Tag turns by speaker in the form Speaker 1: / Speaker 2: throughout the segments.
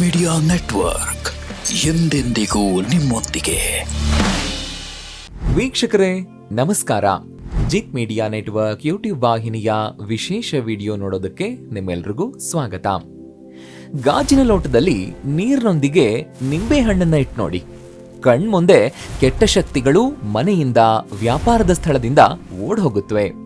Speaker 1: Media network ಎಂದೆಂದಿಗೂ ನಿಮ್ಮೊಂದಿಗೆ.
Speaker 2: ವೀಕ್ಷಕರೇ, ನಮಸ್ಕಾರ. ಜಿತ್ ಮೀಡಿಯಾ ನೆಟ್ವರ್ಕ್ ಯೂಟ್ಯೂಬ್ ವಾಹಿನಿಯ ವಿಶೇಷ ವಿಡಿಯೋ ನೋಡೋದಕ್ಕೆ ನಿಮ್ಮೆಲ್ರಿಗೂ ಸ್ವಾಗತ. ಗಾಜಿನ ಲೋಟದಲ್ಲಿ ನೀರಿನೊಂದಿಗೆ ನಿಂಬೆ ಹಣ್ಣನ್ನ ಇಟ್ಟು ನೋಡಿ. ಕಣ್ಮುಂದೆ ಕೆಟ್ಟ ಶಕ್ತಿಗಳು ಮನೆಯಿಂದ ವ್ಯಾಪಾರದ ಸ್ಥಳದಿಂದ ಓಡ್ ಹೋಗುತ್ತವೆ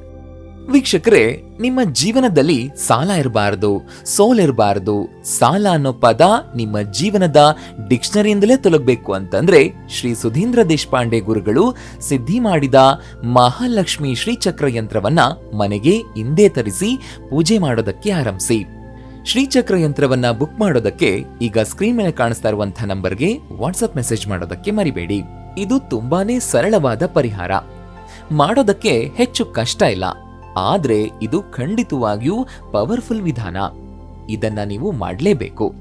Speaker 2: ವೀಕ್ಷಕರೇ, ನಿಮ್ಮ ಜೀವನದಲ್ಲಿ ಸಾಲ ಇರಬಾರದು ಸೋಲಿರಬಾರದು ಸಾಲ ಅನ್ನೋ ಪದ ನಿಮ್ಮ ಜೀವನದ ಡಿಕ್ಷನರಿಯಿಂದಲೇ ತೊಲಗಬೇಕು ಅಂತಂದ್ರೆ ಶ್ರೀ ಸುಧೀಂದ್ರ ದೇಶಪಾಂಡೆ ಗುರುಗಳು ಸಿದ್ಧಿ ಮಾಡಿದ ಮಹಾಲಕ್ಷ್ಮಿ ಶ್ರೀಚಕ್ರ ಯಂತ್ರವನ್ನ ಮನೆಗೆ ಹಿಂದೆ ತರಿಸಿ ಪೂಜೆ ಮಾಡೋದಕ್ಕೆ ಆರಂಭಿಸಿ. ಶ್ರೀಚಕ್ರ ಯಂತ್ರವನ್ನ ಬುಕ್ ಮಾಡೋದಕ್ಕೆ ಈಗ ಸ್ಕ್ರೀನ್ ಮೇಲೆ ಕಾಣಿಸ್ತಾ ಇರುವಂತಹ ನಂಬರ್ಗೆ ವಾಟ್ಸ್ಆಪ್ ಮೆಸೇಜ್ ಮಾಡೋದಕ್ಕೆ ಮರಿಬೇಡಿ. ಇದು ತುಂಬಾನೇ ಸರಳವಾದ ಪರಿಹಾರ. ಮಾಡೋದಕ್ಕೆ ಹೆಚ್ಚು ಕಷ್ಟ ಇಲ್ಲ. ಆದ್ರೆ ಇದು ಖಂಡಿತವಾಗಿಯೂ ಪವರ್ಫುಲ್ ವಿಧಾನ. ಇದನ್ನ ನೀವು ಮಾಡಲೇಬೇಕು.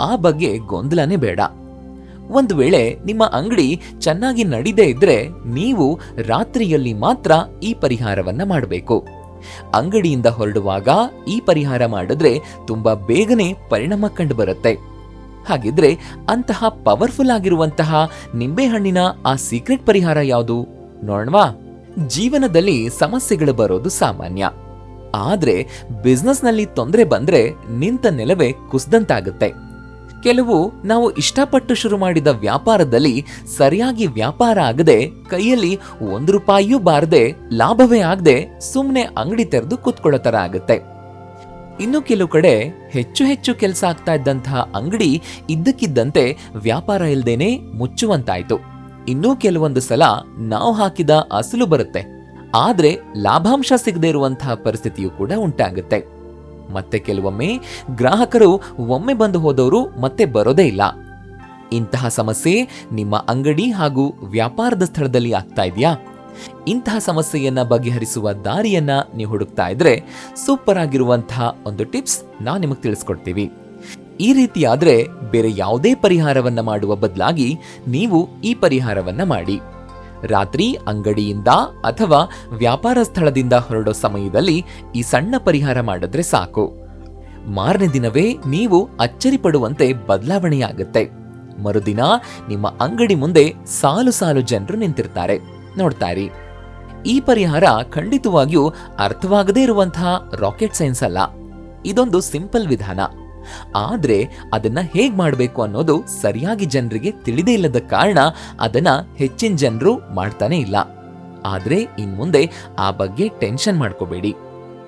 Speaker 2: ಆ ಬಗ್ಗೆ ಗೊಂದಲನೇ ಬೇಡ. ಒಂದು ವೇಳೆ ನಿಮ್ಮ ಅಂಗಡಿ ಚೆನ್ನಾಗಿ ನಡೀದೇ ಇದ್ರೆ ನೀವು ರಾತ್ರಿಯಲ್ಲಿ ಮಾತ್ರ ಈ ಪರಿಹಾರವನ್ನ ಮಾಡಬೇಕು. ಅಂಗಡಿಯಿಂದ ಹೊರಡುವಾಗ ಈ ಪರಿಹಾರ ಮಾಡಿದ್ರೆ ತುಂಬಾ ಬೇಗನೆ ಪರಿಣಾಮ ಕಂಡು ಬರುತ್ತೆ ಹಾಗಿದ್ರೆ ಅಂತಹ ಪವರ್ಫುಲ್ ಆಗಿರುವಂತಹ ನಿಂಬೆಹಣ್ಣಿನ ಆ ಸೀಕ್ರೆಟ್ ಪರಿಹಾರ ಯಾವುದು? ನೋಡವಾ? ಜೀವನದಲ್ಲಿ ಸಮಸ್ಯೆಗಳು ಬರೋದು ಸಾಮಾನ್ಯ. ಆದ್ರೆ ಬಿಸ್ನೆಸ್ನಲ್ಲಿ ತೊಂದರೆ ಬಂದ್ರೆ ನಿಂತ ನೆಲವೇ ಕುಸ್ದಂತಾಗುತ್ತೆ. ಕೆಲವು ನಾವು ಇಷ್ಟಪಟ್ಟು ಶುರು ಮಾಡಿದ ವ್ಯಾಪಾರದಲ್ಲಿ ಸರಿಯಾಗಿ ವ್ಯಾಪಾರ ಆಗದೆ ಕೈಯಲ್ಲಿ ಒಂದು ರೂಪಾಯಿಯೂ ಬಾರದೆ, ಲಾಭವೇ ಆಗದೆ ಸುಮ್ಮನೆ ಅಂಗಡಿ ತೆರೆದು ಕೂತ್ಕೊಳ್ಳೋ ತರ ಆಗುತ್ತೆ. ಇನ್ನು ಕೆಲವು ಕಡೆ ಹೆಚ್ಚು ಹೆಚ್ಚು ಕೆಲಸ ಆಗ್ತಾ ಇದ್ದಂತಹ ಅಂಗಡಿ ಇದ್ದಕ್ಕಿದ್ದಂತೆ ವ್ಯಾಪಾರ ಇಲ್ಲದೇನೆ ಮುಚ್ಚುವಂತಾಯ್ತು. ಇನ್ನೂ ಕೆಲವೊಂದು ಸಲ ನಾವು ಹಾಕಿದ ಅಸಲು ಬರುತ್ತೆ. ಆದರೆ ಲಾಭಾಂಶ ಸಿಗದೇ ಇರುವಂತಹ ಪರಿಸ್ಥಿತಿಯು ಕೂಡ ಉಂಟಾಗುತ್ತೆ. ಮತ್ತೆ ಕೆಲವೊಮ್ಮೆ ಗ್ರಾಹಕರು ಒಮ್ಮೆ ಬಂದು ಹೋದವರು ಮತ್ತೆ ಬರೋದೇ ಇಲ್ಲ. ಇಂತಹ ಸಮಸ್ಯೆ ನಿಮ್ಮ ಅಂಗಡಿ ಹಾಗೂ ವ್ಯಾಪಾರದ ಸ್ಥಳದಲ್ಲಿ ಆಗ್ತಾ ಇದೆಯಾ? ಇಂತಹ ಸಮಸ್ಯೆಯನ್ನ ಬಗೆಹರಿಸುವ ದಾರಿಯನ್ನ ನೀವು ಹುಡುಕ್ತಾ ಇದ್ರೆ ಸೂಪರ್ ಆಗಿರುವಂತಹ ಒಂದು ಟಿಪ್ಸ್ ನಾವು ನಿಮಗೆ ತಿಳಿಸ್ಕೊಡ್ತೀವಿ. ಈ ರೀತಿಯಾದರೆ ಬೇರೆ ಯಾವುದೇ ಪರಿಹಾರವನ್ನ ಮಾಡುವ ಬದಲಾಗಿ ನೀವು ಈ ಪರಿಹಾರವನ್ನ ಮಾಡಿ. ರಾತ್ರಿ ಅಂಗಡಿಯಿಂದ ಅಥವಾ ವ್ಯಾಪಾರ ಸ್ಥಳದಿಂದ ಹೊರಡೋ ಸಮಯದಲ್ಲಿ ಈ ಸಣ್ಣ ಪರಿಹಾರ ಮಾಡಿದ್ರೆ ಸಾಕು. ಮಾರನೇ ದಿನವೇ ನೀವು ಅಚ್ಚರಿ ಪಡುವಂತೆ ಬದಲಾವಣೆಯಾಗುತ್ತೆ ಮರುದಿನ ನಿಮ್ಮ ಅಂಗಡಿ ಮುಂದೆ ಸಾಲು ಸಾಲು ಜನರು ನಿಂತಿರ್ತಾರೆ. ನೋಡ್ತಾ ಇರಿ ಈ ಪರಿಹಾರ ಖಂಡಿತವಾಗಿಯೂ ಅರ್ಥವಾಗದೇ ಇರುವಂತಹ ರಾಕೆಟ್ ಸೈನ್ಸ್ ಅಲ್ಲ. ಇದೊಂದು ಸಿಂಪಲ್ ವಿಧಾನ. ಆದ್ರೆ ಅದನ್ನು ಹೇಗೆ ಮಾಡಬೇಕು ಅನ್ನೋದು ಸರಿಯಾಗಿ ಜನರಿಗೆ ತಿಳಿದೇ ಇಲ್ಲದ ಕಾರಣ ಅದನ್ನು ಹೆಚ್ಚಿನ ಜನರು ಮಾಡ್ತಾನೇ ಇಲ್ಲ. ಆದರೆ ಇನ್ಮುಂದೆ ಆ ಬಗ್ಗೆ ಟೆನ್ಷನ್ ಮಾಡ್ಕೋಬೇಡಿ.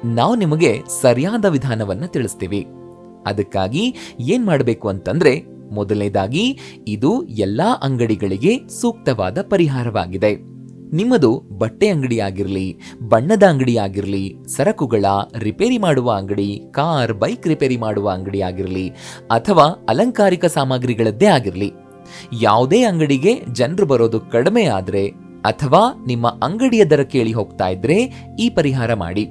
Speaker 2: ನಾವು ನಿಮಗೆ ಸರಿಯಾದ ವಿಧಾನವನ್ನು ತಿಳಿಸ್ತೀವಿ. ಅದಕ್ಕಾಗಿ ಏನು ಮಾಡಬೇಕು ಅಂತಂದರೆ ಮೊದಲನೇದಾಗಿ ಇದು ಎಲ್ಲಾ ಅಂಗಡಿಗಳಿಗೆ ಸೂಕ್ತವಾದ ಪರಿಹಾರವಾಗಿದೆ. ನಿಮ್ಮದು ಬಟ್ಟೆ ಅಂಗಡಿಯಾಗಿರಲಿ, ಬಣ್ಣದ ಅಂಗಡಿಯಾಗಿರಲಿ, ಸರಕುಗಳ ರಿಪೇರಿ ಮಾಡುವ ಅಂಗಡಿ, ಕಾರ್, ಬೈಕ್ ರಿಪೇರಿ ಮಾಡುವ ಅಂಗಡಿಯಾಗಿರಲಿ, ಅಥವಾ ಅಲಂಕಾರಿಕ ಸಾಮಗ್ರಿಗಳದ್ದೇ ಆಗಿರಲಿ, ಯಾವುದೇ ಅಂಗಡಿಗೆ ಜನರು ಬರೋದು ಕಡಿಮೆ ಆದರೆ ಅಥವಾ ನಿಮ್ಮ ಅಂಗಡಿಯ ದರ ಕೇಳಿ ಹೋಗ್ತಾ ಇದ್ರೆ ಈ ಪರಿಹಾರ ಮಾಡಿ.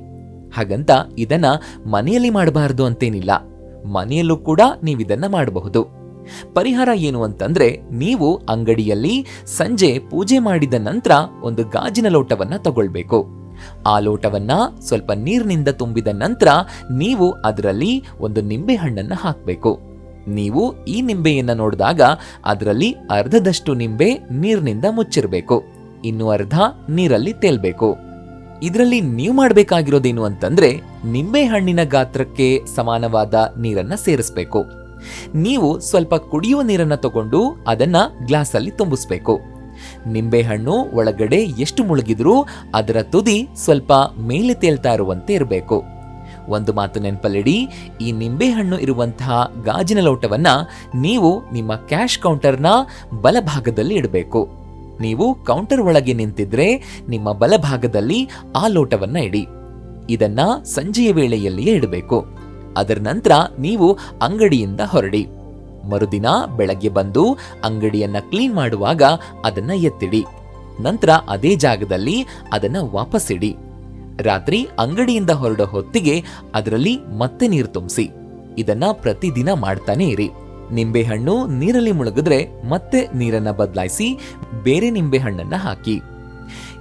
Speaker 2: ಹಾಗಂತ ಇದನ್ನ ಮನೆಯಲ್ಲಿ ಮಾಡಬಾರದು ಅಂತೇನಿಲ್ಲ. ಮನೆಯಲ್ಲೂ ಕೂಡ ನೀವಿದನ್ನ ಮಾಡಬಹುದು. ಪರಿಹಾರ ಏನು ಅಂತಂದ್ರೆ ನೀವು ಅಂಗಡಿಯಲ್ಲಿ ಸಂಜೆ ಪೂಜೆ ಮಾಡಿದ ನಂತರ ಒಂದು ಗಾಜಿನ ಲೋಟವನ್ನ ತಗೊಳ್ಬೇಕು. ಆ ಲೋಟವನ್ನ ಸ್ವಲ್ಪ ನೀರಿನಿಂದ ತುಂಬಿದ ನಂತರ ನೀವು ಅದರಲ್ಲಿ ಒಂದು ನಿಂಬೆ ಹಣ್ಣನ್ನ ಹಾಕಬೇಕು. ನೀವು ಈ ನಿಂಬೆಯನ್ನ ನೋಡಿದಾಗ ಅದರಲ್ಲಿ ಅರ್ಧದಷ್ಟು ನಿಂಬೆ ನೀರಿನಿಂದ ಮುಚ್ಚಿರಬೇಕು. ಇನ್ನು ಅರ್ಧ ನೀರಲ್ಲಿ ತೇಲ್ಬೇಕು. ಇದರಲ್ಲಿ ನೀವು ಮಾಡಬೇಕಾಗಿರೋದೇನು ಅಂತಂದ್ರೆ ನಿಂಬೆ ಹಣ್ಣಿನ ಗಾತ್ರಕ್ಕೆ ಸಮಾನವಾದ ನೀರನ್ನ ಸೇರಿಸಬೇಕು. ನೀವು ಸ್ವಲ್ಪ ಕುಡಿಯುವ ನೀರನ್ನು ತಗೊಂಡು ಅದನ್ನ ಗ್ಲಾಸಲ್ಲಿ ತುಂಬಿಸ್ಬೇಕು. ನಿಂಬೆಹಣ್ಣು ಒಳಗಡೆ ಎಷ್ಟು ಮುಳುಗಿದ್ರೂ ಅದರ ತುದಿ ಸ್ವಲ್ಪ ಮೇಲೆ ತೇಲ್ತಾ ಇರುವಂತೆ ಇರಬೇಕು. ಒಂದು ಮಾತು ನೆನಪಲ್ಲಿಡಿ, ಈ ನಿಂಬೆಹಣ್ಣು ಇರುವಂತಹ ಗಾಜಿನ ಲೋಟವನ್ನ ನೀವು ನಿಮ್ಮ ಕ್ಯಾಶ್ ಕೌಂಟರ್ನ ಬಲಭಾಗದಲ್ಲಿ ಇಡಬೇಕು. ನೀವು ಕೌಂಟರ್ ಒಳಗೆ ನಿಂತಿದ್ರೆ ನಿಮ್ಮ ಬಲಭಾಗದಲ್ಲಿ ಆ ಲೋಟವನ್ನ ಇಡಿ. ಇದನ್ನ ಸಂಜೆಯ ವೇಳೆಯಲ್ಲಿಯೇ ಇಡಬೇಕು. ಅದರ ನಂತರ ನೀವು ಅಂಗಡಿಯಿಂದ ಹೊರಡಿ. ಮರುದಿನ ಬೆಳಗ್ಗೆ ಬಂದು ಅಂಗಡಿಯನ್ನ ಕ್ಲೀನ್ ಮಾಡುವಾಗ ಅದನ್ನ ಎತ್ತಿಡಿ. ನಂತರ ಅದೇ ಜಾಗದಲ್ಲಿ ಅದನ್ನ ಇಡಿ. ರಾತ್ರಿ ಅಂಗಡಿಯಿಂದ ಹೊರಡೋ ಹೊತ್ತಿಗೆ ಅದರಲ್ಲಿ ಮತ್ತೆ ನೀರು ತುಂಬಿಸಿ. ಇದನ್ನ ಪ್ರತಿದಿನ ಮಾಡ್ತಾನೆ ಇರಿ. ನಿಂಬೆಹಣ್ಣು ನೀರಲ್ಲಿ ಮುಳುಗಿದ್ರೆ ಮತ್ತೆ ನೀರನ್ನ ಬದಲಾಯಿಸಿ ಬೇರೆ ನಿಂಬೆಹಣ್ಣನ್ನ ಹಾಕಿ.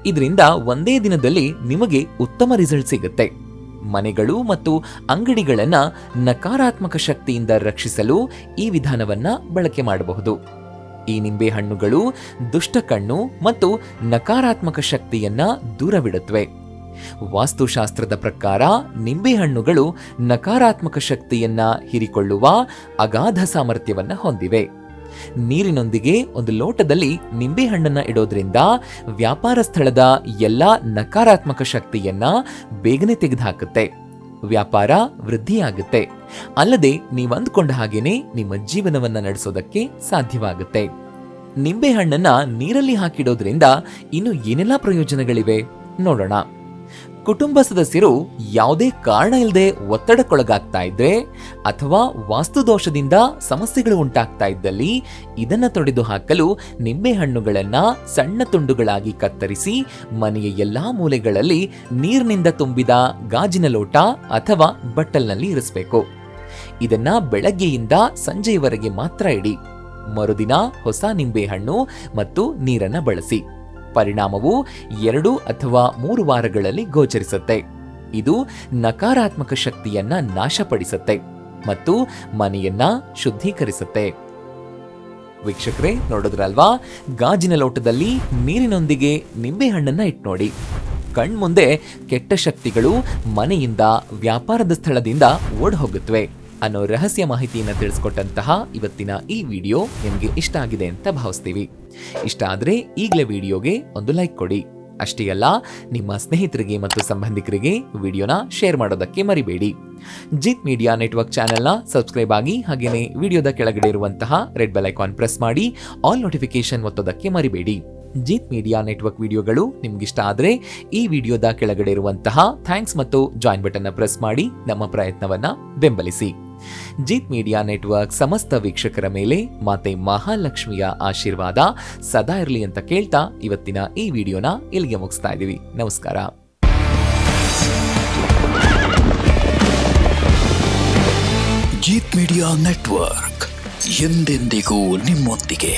Speaker 2: ಇದರಿಂದ ಒಂದೇ ದಿನದಲ್ಲಿ ನಿಮಗೆ ಉತ್ತಮ ರಿಸಲ್ಟ್ ಸಿಗುತ್ತೆ. ಮನೆಗಳು ಮತ್ತು ಅಂಗಡಿಗಳನ್ನ ನಕಾರಾತ್ಮಕ ಶಕ್ತಿಯಿಂದ ರಕ್ಷಿಸಲು ಈ ವಿಧಾನವನ್ನ ಬಳಕೆ ಮಾಡಬಹುದು. ಈ ನಿಂಬೆಹಣ್ಣುಗಳು ದುಷ್ಟ ಕಣ್ಣು ಮತ್ತು ನಕಾರಾತ್ಮಕ ಶಕ್ತಿಯನ್ನ ದೂರವಿಡುತ್ತವೆ. ವಾಸ್ತುಶಾಸ್ತ್ರದ ಪ್ರಕಾರ ನಿಂಬೆಹಣ್ಣುಗಳು ನಕಾರಾತ್ಮಕ ಶಕ್ತಿಯನ್ನ ಹೀರಿಕೊಳ್ಳುವ ಅಗಾಧ ಸಾಮರ್ಥ್ಯವನ್ನು ಹೊಂದಿವೆ. ನೀರಿನೊಂದಿಗೆ ಒಂದು ಲೋಟದಲ್ಲಿ ನಿಂಬೆಹಣ್ಣನ್ನು ಇಡೋದ್ರಿಂದ ವ್ಯಾಪಾರ ಸ್ಥಳದ ಎಲ್ಲ ನಕಾರಾತ್ಮಕ ಶಕ್ತಿಯನ್ನ ಬೇಗನೆ ತೆಗೆದುಹಾಕುತ್ತೆ. ವ್ಯಾಪಾರ ವೃದ್ಧಿಯಾಗುತ್ತೆ. ಅಲ್ಲದೆ ನೀವು ಅಂದುಕೊಂಡ ಹಾಗೇನೆ ನಿಮ್ಮ ಜೀವನವನ್ನ ನಡೆಸೋದಕ್ಕೆ ಸಾಧ್ಯವಾಗುತ್ತೆ. ನಿಂಬೆಹಣ್ಣನ್ನು ನೀರಲ್ಲಿ ಹಾಕಿಡೋದ್ರಿಂದ ಇನ್ನು ಏನೆಲ್ಲ ಪ್ರಯೋಜನಗಳಿವೆ? ನೋಡೋಣ. ಕುಟುಂಬ ಸದಸ್ಯರು ಯಾವುದೇ ಕಾರಣ ಇಲ್ಲದೆ ಒತ್ತಡಕ್ಕೊಳಗಾಗ್ತಾ ಇದ್ರೆ ಅಥವಾ ವಾಸ್ತುದೋಷದಿಂದ ಸಮಸ್ಯೆಗಳು ಉಂಟಾಗ್ತಾ ಇದ್ದಲ್ಲಿ ಇದನ್ನ ತೊಡೆದು ಹಾಕಲು ನಿಂಬೆಹಣ್ಣುಗಳನ್ನ ಸಣ್ಣ ತುಂಡುಗಳಾಗಿ ಕತ್ತರಿಸಿ ಮನೆಯ ಎಲ್ಲಾ ಮೂಲೆಗಳಲ್ಲಿ ನೀರಿನಿಂದ ತುಂಬಿದ ಗಾಜಿನ ಲೋಟ ಅಥವಾ ಬಟ್ಟಲ್ನಲ್ಲಿ ಇರಿಸಬೇಕು. ಇದನ್ನ ಬೆಳಗ್ಗೆಯಿಂದ ಸಂಜೆಯವರೆಗೆ ಮಾತ್ರ ಇಡಿ. ಮರುದಿನ ಹೊಸ ನಿಂಬೆಹಣ್ಣು ಮತ್ತು ನೀರನ್ನ ಬಳಸಿ. ಪರಿಣಾಮವು ಎರಡು ಅಥವಾ ಮೂರು ವಾರಗಳಲ್ಲಿ ಗೋಚರಿಸುತ್ತೆ. ಇದು ನಕಾರಾತ್ಮಕ ಶಕ್ತಿಯನ್ನ ನಾಶಪಡಿಸುತ್ತೆ ಮತ್ತು ಮನೆಯನ್ನ ಶುದ್ಧೀಕರಿಸುತ್ತೆ. ವೀಕ್ಷಕರೇ, ನೋಡಿದ್ರಲ್ವಾ? ಗಾಜಿನ ಲೋಟದಲ್ಲಿ ನೀರಿನೊಂದಿಗೆ ನಿಂಬೆಹಣ್ಣನ್ನ ಇಟ್ಟು ನೋಡಿ ಕಣ್ಮುಂದೆ ಕೆಟ್ಟ ಶಕ್ತಿಗಳು ಮನೆಯಿಂದ ವ್ಯಾಪಾರದ ಸ್ಥಳದಿಂದ ಓಡ್ ಹೋಗುತ್ತವೆ ಅನ್ನೋ ರಹಸ್ಯ ಮಾಹಿತಿಯನ್ನು ತಿಳಿಸ್ಕೊಟ್ಟಂತಹ ಇವತ್ತಿನ ಈ ವಿಡಿಯೋ ನಿಮಗೆ ಇಷ್ಟ ಆಗಿದೆ ಅಂತ ಭಾವಿಸ್ತೀವಿ. ಇಷ್ಟ ಆದರೆ ಈಗಲೇ ವಿಡಿಯೋಗೆ ಒಂದು ಲೈಕ್ ಕೊಡಿ. ಅಷ್ಟೇ ಅಲ್ಲ, ನಿಮ್ಮ ಸ್ನೇಹಿತರಿಗೆ ಮತ್ತು ಸಂಬಂಧಿಕರಿಗೆ ವಿಡಿಯೋನ ಶೇರ್ ಮಾಡೋದಕ್ಕೆ ಮರಿಬೇಡಿ. ಜಿತ್ ಮೀಡಿಯಾ ನೆಟ್ವರ್ಕ್ ಚಾನೆಲ್ನ ಸಬ್ಸ್ಕ್ರೈಬ್ ಆಗಿ ಹಾಗೆಯೇ ವಿಡಿಯೋದ ಕೆಳಗಡೆ ಇರುವಂತಹ ರೆಡ್ ಬೆಲ್ ಐಕಾನ್ ಪ್ರೆಸ್ ಮಾಡಿ ಆಲ್ ನೋಟಿಫಿಕೇಶನ್ ಒತ್ತೋದಕ್ಕೆ ಮರಿಬೇಡಿ. ಜಿತ್ ಮೀಡಿಯಾ ನೆಟ್ವರ್ಕ್ ವಿಡಿಯೋಗಳು ನಿಮ್ಗಿಷ್ಟ ಆದರೆ ಈ ವಿಡಿಯೋದ ಕೆಳಗಡೆ ಇರುವಂತಹ ಥ್ಯಾಂಕ್ಸ್ ಮತ್ತು ಜಾಯಿನ್ ಬಟನ್ನ ಪ್ರೆಸ್ ಮಾಡಿ ನಮ್ಮ ಪ್ರಯತ್ನವನ್ನು ಬೆಂಬಲಿಸಿ. ಜಿತ್ ಮೀಡಿಯಾ ನೆಟ್ವರ್ಕ್ ಸಮಸ್ತ ವೀಕ್ಷಕರ ಮೇಲೆ ಮಾತೆ ಮಹಾಲಕ್ಷ್ಮಿಯ ಆಶೀರ್ವಾದ ಸದಾ ಇರಲಿ ಅಂತ ಕೇಳ್ತಾ ಇವತ್ತಿನ ಈ ವಿಡಿಯೋನ ಇಲ್ಲಿಗೆ ಮುಗಿಸ್ತಾ ಇದ್ದೀವಿ. ನಮಸ್ಕಾರ.
Speaker 1: ಜೀತ್ ಮೀಡಿಯಾ ನೆಟ್ವರ್ಕ್ ಎಂದೆಂದಿಗೂ ನಿಮ್ಮೊಂದಿಗೆ.